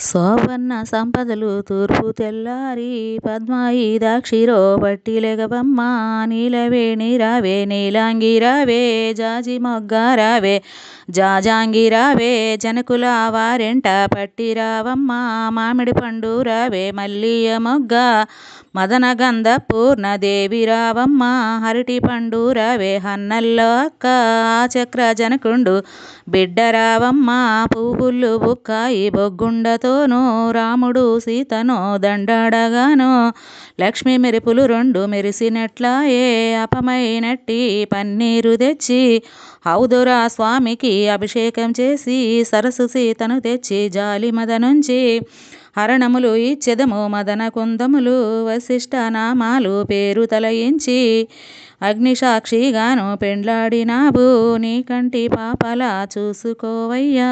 సోవర్ణ సంపదలు తూర్పు తెల్లారి పద్మాయి దాక్షిరో బట్టిలెగవమ్మ నీలవేణి రావే నీలాంగి రావే జాజి మొగ్గ రావే జాజాంగి రావే జనకుల వారెంట పట్టిరావమ్మ మామిడి పండు రావే మల్లియ మొగ్గ మదన గంధ పూర్ణదేవి రావమ్మ హరిటి పండు రవే హన్నల్లో అక్క చక్ర జనకుండు బిడ్డ రావమ్మ పువ్వులు బుక్కాయి బొగ్గుండతోనూ రాముడు సీతను దండడగాను లక్ష్మి మెరుపులు రెండు మెరిసినట్లాయే అపమైనట్టి పన్నీరు తెచ్చి హౌదురా స్వామికి అభిషేకం చేసి సరసు సీతను తెచ్చి జాలి మద నుంచి హరణములు ఇచ్చెదము మదన కుందములు వశిష్ఠ నామాలు పేరు తలయించి అగ్నిసాక్షిగాను పెండ్లాడినాబు నీ కంటి పాపలా చూసుకోవయ్యా.